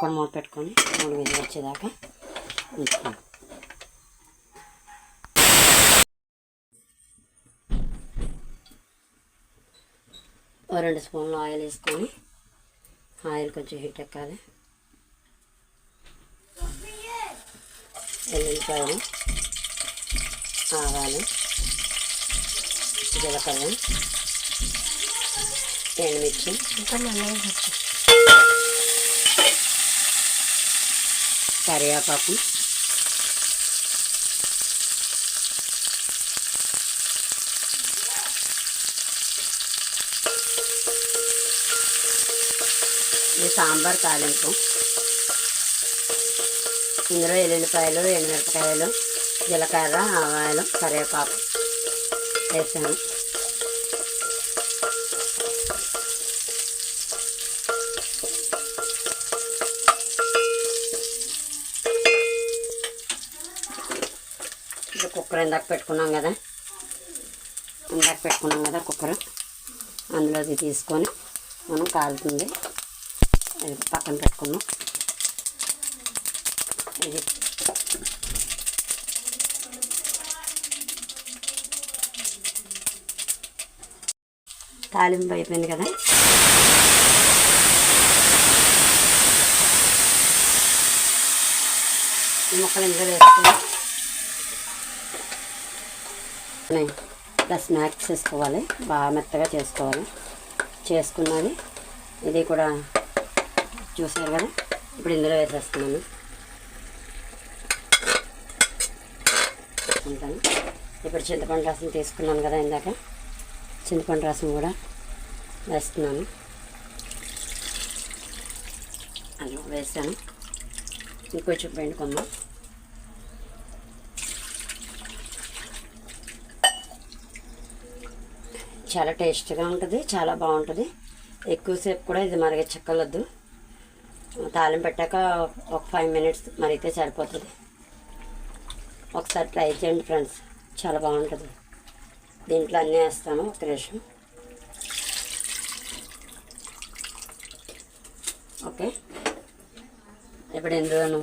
కొన్ని మూత పెట్టుకొని మూడు విజులు వచ్చేదాకా ఉంచుతాం. ఓ రెండు స్పూన్లు ఆయిల్ వేసుకొని ఆయిల్ కొంచెం హీట్ ఎక్కాలి. ఎల్లుల్లిపాయలు ఆవాలు జీలకర్ర ఎండుమిర్చి కరివేపాకు. ఇది సాంబార్ తాలింపు. ఇందులో ఎల్లుల్లిపాయలు ఎండుమిరపకాయలు జీలకర్ర ఆవాలు కరివేపాకు వేసాను. ఇది కుక్కర్ ఇందాక పెట్టుకున్నాం కదా. ఇందాక పెట్టుకున్నాం కదా కుక్కర్ అందులోకి తీసుకొని మనం కాలుతుంది. అది పక్కన పెట్టుకున్నాం ఇది తాలింపు అయిపోయింది కదా. ఈ ముక్కలు ఇందులో వేసుకున్నాం ఇలా స్నాక్స్ చేసుకోవాలి. బాగా మెత్తగా చేసుకోవాలి. చేసుకున్నది. ఇది కూడా చూసారు కదా? ఇప్పుడు ఇందులో వేసేస్తున్నాను. ఉంటాను ఇప్పుడు చింతపండు రసం తీసుకున్నాను కదా ఇందాక. చింతపండు రసం కూడా వేస్తున్నాను. అది వేసాను. ఇంకొంచెం పిండుకుందాం చాలా టేస్ట్గా ఉంటుంది చాలా బాగుంటుంది. ఎక్కువసేపు కూడా ఇది మరిగే చెక్కలొద్దు. తాళం పెట్టాక ఒక ఫైవ్ మినిట్స్ మరిగితే సరిపోతుంది. ఒకసారి ట్రై చేయండి ఫ్రెండ్స్ చాలా బాగుంటుంది. దీంట్లో అన్నీ వేస్తాను ఒక నిమిషం. ఓకే. ఇప్పుడు ఇందులోను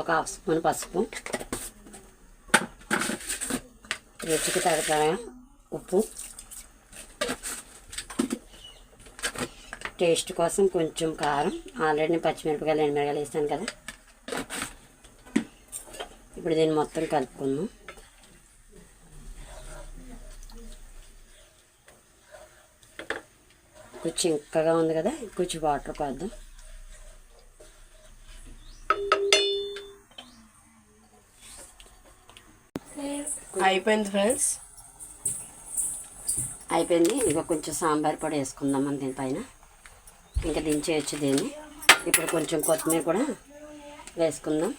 ఒక హాఫ్ స్పూన్ పసుపు. రుచికి తగ్గ ఉప్పు. టేస్ట్ కోసం కొంచెం కారం. ఆల్రెడీ పచ్చిమిరపకాయలు ఎండుమిరపకాయలు వేసాను కదా. ఇప్పుడు దీన్ని మొత్తం కలుపుకుందాం. కొంచెం ఇంకగా ఉంది కదా కొంచెం వాటర్ పోద్దాం. అయిపోయింది ఫ్రెండ్స్? అయిపోయింది. ఇంకా కొంచెం సాంబార్ పొడి వేసుకుందాం మనం దీనిపైన. ఇంకా దించేయచ్చు దీన్ని. ఇప్పుడు కొంచెం కొత్తిమీర కూడా వేసుకుందాం.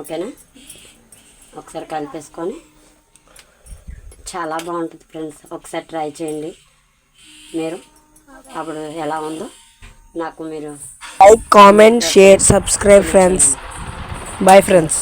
ఓకేనా? ఒకసారి కలిపేసుకొని. చాలా బాగుంటుంది ఫ్రెండ్స్. ఒకసారి ట్రై చేయండి మీరు. అప్పుడు ఎలా ఉందో నాకు మీరు like comment share subscribe friends bye friends